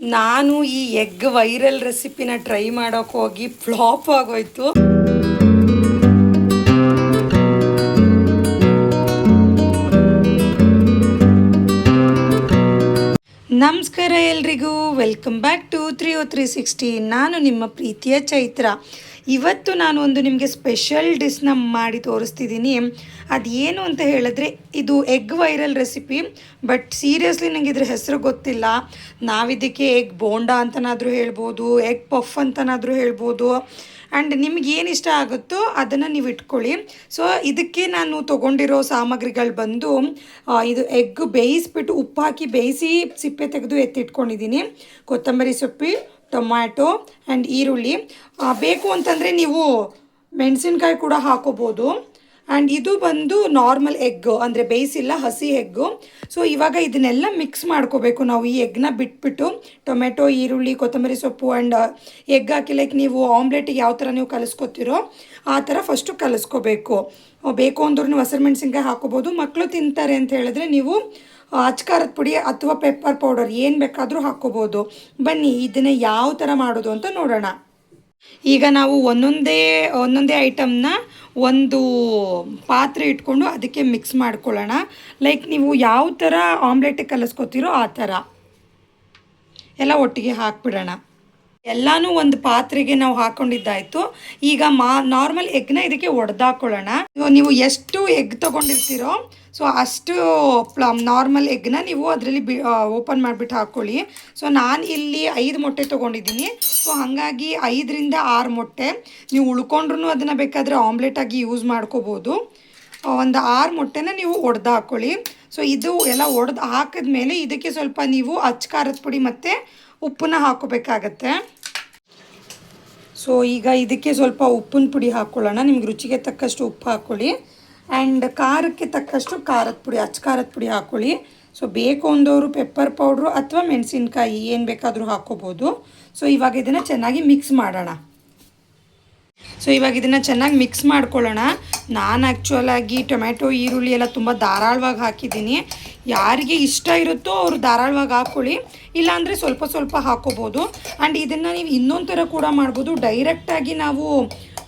ನಾನು ಈ egg viral ರೆಸಿಪಿನ ಟ್ರೈ ಮಾಡೋಕೆ ಹೋಗಿ ಫ್ಲಾಪ್ ಆಗೋಯ್ತು. ನಮಸ್ಕಾರ ಎಲ್ರಿಗೂ. Welcome back to three O three sixty ನಾನು ನಿಮ್ಮ ಪ್ರೀತಿಯ ಚೈತ್ರ. ಇವತ್ತು ನಾನು ಒಂದು ನಿಮಗೆ ಸ್ಪೆಷಲ್ ಡಿಶ್ನ ಮಾಡಿ ತೋರಿಸ್ತಿದ್ದೀನಿ. ಅದೇನು ಅಂತ ಹೇಳಿದ್ರೆ, ಇದು egg viral recipe but seriously ನನಗೆ ಇದ್ರ ಹೆಸರು ಗೊತ್ತಿಲ್ಲ. ನಾವಿದಕ್ಕೆ ಎಗ್ ಬೋಂಡಾ ಅಂತನಾದರೂ ಹೇಳ್ಬೋದು ಎಗ್ ಪಫ್ ಅಂತನಾದರೂ ಹೇಳ್ಬೋದು. ಆ್ಯಂಡ್ ನಿಮ್ಗೆ ಏನು ಇಷ್ಟ ಆಗುತ್ತೋ ಅದನ್ನು ನೀವು ಇಟ್ಕೊಳ್ಳಿ. ಸೊ ಇದಕ್ಕೆ ನಾನು ತೊಗೊಂಡಿರೋ ಸಾಮಗ್ರಿಗಳು ಬಂದು ಇದು ಎಗ್ ಬೇಯಿಸ್ಬಿಟ್ಟು ಉಪ್ಪು ಹಾಕಿ ಬೇಯಿಸಿ ಸಿಪ್ಪೆ ತೆಗೆದು ಎತ್ತಿಟ್ಕೊಂಡಿದ್ದೀನಿ. ಕೊತ್ತಂಬರಿ ಸೊಪ್ಪಿ ಟೊಮ್ಯಾಟೊ ಆ್ಯಂಡ್ ಈರುಳ್ಳಿ. ಬೇಕು ಅಂತಂದರೆ ನೀವು ಮೆಣಸಿನ್ಕಾಯಿ ಕೂಡ ಹಾಕೋಬೋದು. ಆ್ಯಂಡ್ ಇದು ಬಂದು ನಾರ್ಮಲ್ ಎಗ್ಗು ಅಂದರೆ ಬೇಯಿಸಿಲ್ಲ ಹಸಿ ಎಗ್ಗು ಸೊ ಇವಾಗ ಇದನ್ನೆಲ್ಲ ಮಿಕ್ಸ್ ಮಾಡ್ಕೋಬೇಕು ನಾವು ಈ ಎಗ್ನ ಬಿಟ್ಬಿಟ್ಟು. ಟೊಮೆಟೊ ಈರುಳ್ಳಿ, ಕೊತ್ತಂಬರಿ ಸೊಪ್ಪು ಆ್ಯಂಡ್ ಎಗ್ ಹಾಕಿ ಲೈಕ್ ನೀವು ಆಮ್ಲೆಟಿಗೆ ಯಾವ ಥರ ನೀವು ಕಲಿಸ್ಕೊತಿರೋ ಆ ಥರ ಫಸ್ಟು ಕಲಿಸ್ಕೋಬೇಕು. ಬೇಕು ಅಂದ್ರೂ ಹಸಿರು ಮೆಣಸಿನ್ಕಾಯಿ ಹಾಕೋಬೋದು. ಮಕ್ಕಳು ತಿಂತಾರೆ ಅಂತ ಹೇಳಿದ್ರೆ ನೀವು ಅಚ್ಕಾರದ ಪುಡಿ ಅಥವಾ ಪೆಪ್ಪರ್ ಪೌಡರ್ ಏನು ಬೇಕಾದರೂ ಹಾಕ್ಕೋಬೋದು ಬನ್ನಿ, ಇದನ್ನು ಯಾವ ಥರ ಮಾಡೋದು ಅಂತ ನೋಡೋಣ. ಈಗ ನಾವು ಒಂದೊಂದೇ ಒಂದೊಂದೇ ಐಟಮ್ನ ಒಂದು ಪಾತ್ರೆ ಇಟ್ಕೊಂಡು ಅದಕ್ಕೆ ಮಿಕ್ಸ್ ಮಾಡ್ಕೊಳ್ಳೋಣ. ಲೈಕ್ ನೀವು ಯಾವ ಥರ ಆಮ್ಲೆಟ್ ಕಲಿಸ್ಕೊತೀರೋ ಆ ಥರ ಎಲ್ಲ ಒಟ್ಟಿಗೆ ಹಾಕ್ಬಿಡೋಣ. ಎಲ್ಲನೂ ಒಂದು ಪಾತ್ರೆಗೆ ನಾವು ಹಾಕೊಂಡಿದ್ದಾಯ್ತು. ಈಗ ಮಾ, ನಾರ್ಮಲ್ ಎಗ್ನ ಇದಕ್ಕೆ ಒಡೆದಾಕೊಳ್ಳೋಣ. ನೀವು ಎಷ್ಟು ಎಗ್ ತಗೊಂಡಿರ್ತೀರೋ, ಸೊ ಅಷ್ಟು ಪ್ಲಮ್, ನಾರ್ಮಲ್ ಎಗ್ನ ನೀವು ಅದರಲ್ಲಿ ಬಿ ಓಪನ್ ಮಾಡಿಬಿಟ್ಟು ಹಾಕ್ಕೊಳ್ಳಿ ಸೊ ನಾನು ಇಲ್ಲಿ ಐದು ಮೊಟ್ಟೆ ತೊಗೊಂಡಿದ್ದೀನಿ. ಸೊ ಹಾಗಾಗಿ ಐದರಿಂದ ಆರು ಮೊಟ್ಟೆ. ನೀವು ಉಳ್ಕೊಂಡ್ರೂ ಅದನ್ನು ಬೇಕಾದರೆ ಆಮ್ಲೆಟಾಗಿ ಯೂಸ್ ಮಾಡ್ಕೋಬೋದು. ಒಂದು ಆರು ಮೊಟ್ಟೆನ ನೀವು ಒಡೆದು ಹಾಕ್ಕೊಳ್ಳಿ ಸೊ ಇದು ಎಲ್ಲ ಒಡೆದು ಹಾಕಿದ್ಮೇಲೆ ಇದಕ್ಕೆ ಸ್ವಲ್ಪ ನೀವು ಅಚ್ಚ ಖಾರದ ಪುಡಿ ಮತ್ತು ಉಪ್ಪನ್ನ ಹಾಕೋಬೇಕಾಗತ್ತೆ. ಸೊ ಈಗ ಇದಕ್ಕೆ ಸ್ವಲ್ಪ ಉಪ್ಪಿನ ಪುಡಿ ಹಾಕ್ಕೊಳ್ಳೋಣ ನಿಮ್ಗೆ ರುಚಿಗೆ ತಕ್ಕಷ್ಟು ಉಪ್ಪು ಹಾಕ್ಕೊಳ್ಳಿ ಆ್ಯಂಡ್ ಖಾರಕ್ಕೆ ತಕ್ಕಷ್ಟು ಖಾರದ ಪುಡಿ, ಅಚ್ಚ ಖಾರದ ಪುಡಿ ಹಾಕ್ಕೊಳ್ಳಿ ಸೊ ಬೇಕು ಅಂದವರು ಪೆಪ್ಪರ್ ಪೌಡ್ರು ಅಥವಾ ಮೆಣಸಿನ್ಕಾಯಿ, ಏನು ಬೇಕಾದರೂ ಹಾಕ್ಕೋಬೋದು ಸೊ ಇವಾಗ ಇದನ್ನು ಚೆನ್ನಾಗಿ ಮಿಕ್ಸ್ ಮಾಡೋಣ. ಸೊ ಇವಾಗ ಇದನ್ನು ಚೆನ್ನಾಗಿ ಮಿಕ್ಸ್ ಮಾಡ್ಕೊಳ್ಳೋಣ. ನಾನು ಆ್ಯಕ್ಚುಲಾಗಿ ಟೊಮ್ಯಾಟೊ, ಈರುಳ್ಳಿ ಎಲ್ಲ ತುಂಬ ಧಾರಾಳವಾಗಿ ಹಾಕಿದ್ದೀನಿ. ಯಾರಿಗೆ ಇಷ್ಟ ಇರುತ್ತೋ ಅವರು ಧಾರಾಳವಾಗಿ ಹಾಕ್ಕೊಳ್ಳಿ ಇಲ್ಲಾಂದರೆ ಸ್ವಲ್ಪ ಸ್ವಲ್ಪ ಹಾಕೋಬೋದು. ಆ್ಯಂಡ್ ಇದನ್ನು ನೀವು ಇನ್ನೊಂದು ಥರ ಕೂಡ ಮಾಡ್ಬೋದು. ಡೈರೆಕ್ಟಾಗಿ ನಾವು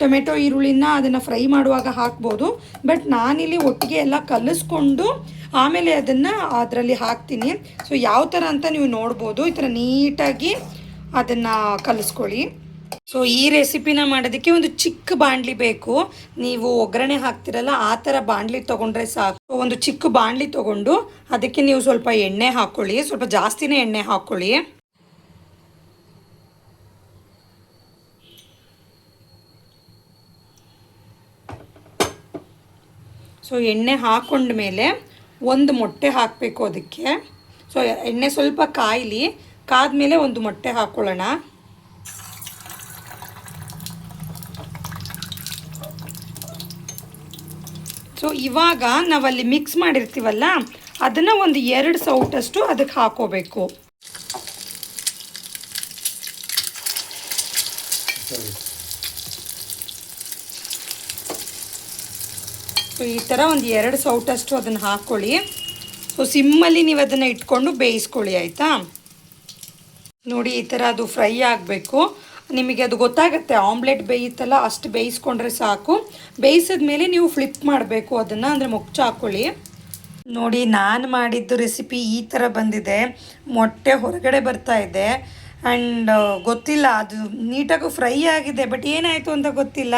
ಟೊಮೆಟೊ, ಈರುಳ್ಳಿನ ಅದನ್ನು ಫ್ರೈ ಮಾಡುವಾಗ ಹಾಕ್ಬೋದು. ಬಟ್ ನಾನಿಲ್ಲಿ ಒಟ್ಟಿಗೆ ಎಲ್ಲ ಕಲಿಸ್ಕೊಂಡು ಆಮೇಲೆ ಅದನ್ನು ಅದರಲ್ಲಿ ಹಾಕ್ತೀನಿ. ಸೊ ಯಾವ ಥರ ಅಂತ ನೀವು ನೋಡ್ಬೋದು. ಈ ಥರ ನೀಟಾಗಿ ಅದನ್ನು ಕಲಿಸ್ಕೊಳ್ಳಿ. ಸೊ ಈ ರೆಸಿಪಿನ ಮಾಡೋದಕ್ಕೆ ಒಂದು ಚಿಕ್ಕ ಬಾಂಡ್ಲಿ ಬೇಕು. ನೀವು ಒಗ್ಗರಣೆ ಹಾಕ್ತಿರಲ್ಲ, ಆ ಥರ ಬಾಂಡ್ಲಿ ತೊಗೊಂಡ್ರೆ ಸಾಕು. ಒಂದು ಚಿಕ್ಕ ಬಾಂಡ್ಲಿ ತೊಗೊಂಡು ಅದಕ್ಕೆ ನೀವು ಸ್ವಲ್ಪ ಎಣ್ಣೆ ಹಾಕ್ಕೊಳ್ಳಿ ಸ್ವಲ್ಪ ಜಾಸ್ತಿನೇ ಎಣ್ಣೆ ಹಾಕ್ಕೊಳ್ಳಿ ಸೊ ಎಣ್ಣೆ ಹಾಕೊಂಡ ಮೇಲೆ ಒಂದು ಮೊಟ್ಟೆ ಹಾಕಬೇಕು ಅದಕ್ಕೆ. ಸೊ ಎಣ್ಣೆ ಸ್ವಲ್ಪ ಕಾಯಲಿ. ಕಾದ್ಮೇಲೆ ಒಂದು ಮೊಟ್ಟೆ ಹಾಕ್ಕೊಳ್ಳೋಣ ಸೊ ಇವಾಗ ನಾವಲ್ಲಿ ಮಿಕ್ಸ್ ಮಾಡಿರ್ತೀವಲ್ಲ, ಅದನ್ನು ಒಂದು ಎರಡು ಸೌಟಷ್ಟು ಅದಕ್ಕೆ ಹಾಕೋಬೇಕು. ಈ ಥರ ಒಂದು ಎರಡು ಸೌಟಷ್ಟು ಅದನ್ನು ಹಾಕ್ಕೊಳ್ಳಿ ಸೊ ಸಿಮ್ಮಲ್ಲಿ ನೀವು ಅದನ್ನು ಇಟ್ಕೊಂಡು ಬೇಯಿಸ್ಕೊಳ್ಳಿ, ಆಯಿತಾ? ನೋಡಿ, ಈ ಥರ ಅದು ಫ್ರೈ ಆಗಬೇಕು. ನಿಮಗೆ ಅದು ಗೊತ್ತಾಗುತ್ತೆ ಆಮ್ಲೆಟ್ ಬೇಯುತ್ತಲ್ಲ, ಅಷ್ಟು ಬೇಯಿಸ್ಕೊಂಡ್ರೆ ಸಾಕು. ಬೇಯಿಸಿದ ಮೇಲೆ ನೀವು ಫ್ಲಿಪ್ ಮಾಡಬೇಕು ಅದನ್ನು, ಅಂದರೆ ಮುಚ್ಚ ಹಾಕ್ಕೊಳ್ಳಿ ನೋಡಿ, ನಾನು ಮಾಡಿದ್ದು ರೆಸಿಪಿ ಈ ಥರ ಬಂದಿದೆ. ಮೊಟ್ಟೆ ಹೊರಗಡೆ ಬರ್ತಾ ಇದೆ. ಆ್ಯಂಡ್ ಗೊತ್ತಿಲ್ಲ, ಅದು ನೀಟಾಗೂ ಫ್ರೈ ಆಗಿದೆ ಬಟ್ ಏನಾಯಿತು ಅಂತ ಗೊತ್ತಿಲ್ಲ.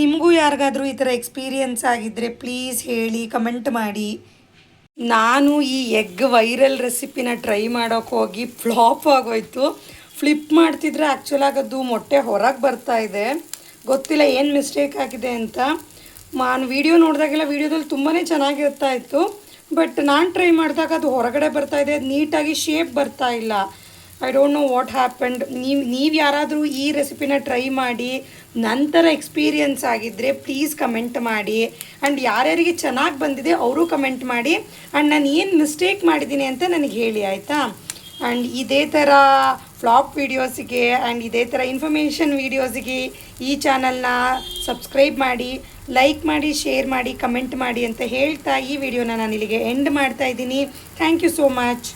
ನಿಮಗೂ ಯಾರಿಗಾದರೂ ಈ ಥರ ಎಕ್ಸ್ಪೀರಿಯನ್ಸ್ ಆಗಿದ್ದರೆ ಪ್ಲೀಸ್ ಹೇಳಿ ಕಮೆಂಟ್ ಮಾಡಿ. ನಾನು ಈ ಎಗ್ ವೈರಲ್ ರೆಸಿಪಿನ ಟ್ರೈ ಮಾಡೋಕೆ ಹೋಗಿ ಫ್ಲಾಪ್ ಆಗೋಯ್ತು. ಫ್ಲಿಪ್ ಮಾಡ್ತಿದ್ರೆ ಆ್ಯಕ್ಚುಲಾಗಿ ಅದು ಮೊಟ್ಟೆ ಹೊರಗೆ ಬರ್ತಾ ಇದೆ. ಗೊತ್ತಿಲ್ಲ ಏನು ಮಿಸ್ಟೇಕ್ ಆಗಿದೆ ಅಂತ. ನಾನು ವಿಡಿಯೋ ನೋಡಿದಾಗೆಲ್ಲ ವೀಡಿಯೋದಲ್ಲಿ ತುಂಬಾ ಚೆನ್ನಾಗಿರ್ತಾ ಇತ್ತು. ಬಟ್ ನಾನು ಟ್ರೈ ಮಾಡಿದಾಗ ಅದು ಹೊರಗಡೆ ಬರ್ತಾ ಇದೆ ನೀಟಾಗಿ ಶೇಪ್ ಬರ್ತಾ ಇಲ್ಲ. I don't know what happened ನೀವು ನೀವು ಯಾರಾದರೂ ಈ ರೆಸಿಪಿನ ಟ್ರೈ ಮಾಡಿ, ನಂತರ ಎಕ್ಸ್ಪೀರಿಯನ್ಸ್ ಆಗಿದ್ದರೆ ಪ್ಲೀಸ್ ಕಮೆಂಟ್ ಮಾಡಿ. ಆ್ಯಂಡ್ ಯಾರ್ಯಾರಿಗೆ ಚೆನ್ನಾಗಿ ಬಂದಿದೆ ಅವರು ಕಮೆಂಟ್ ಮಾಡಿ. ಆ್ಯಂಡ್ ನಾನು ಏನು ಮಿಸ್ಟೇಕ್ ಮಾಡಿದ್ದೀನಿ ಅಂತ ನನಗೆ ಹೇಳಿ, ಆಯಿತಾ? ಆ್ಯಂಡ್ ಇದೇ ಥರ ಫ್ಲಾಪ್ ವೀಡಿಯೋಸಿಗೆ ಆ್ಯಂಡ್ ಇದೇ ಥರ ಇನ್ಫಾರ್ಮೇಷನ್ ವೀಡಿಯೋಸಿಗೆ ಈ ಚಾನಲ್ನ ಸಬ್ಸ್ಕ್ರೈಬ್ ಮಾಡಿ ಲೈಕ್ ಮಾಡಿ ಶೇರ್ ಮಾಡಿ ಕಮೆಂಟ್ ಮಾಡಿ ಅಂತ ಹೇಳ್ತಾ ಈ ವಿಡಿಯೋನ ನಾನು ಇಲ್ಲಿಗೆ ಎಂಡ್ ಮಾಡ್ತಾ ಇದ್ದೀನಿ. Thank you so much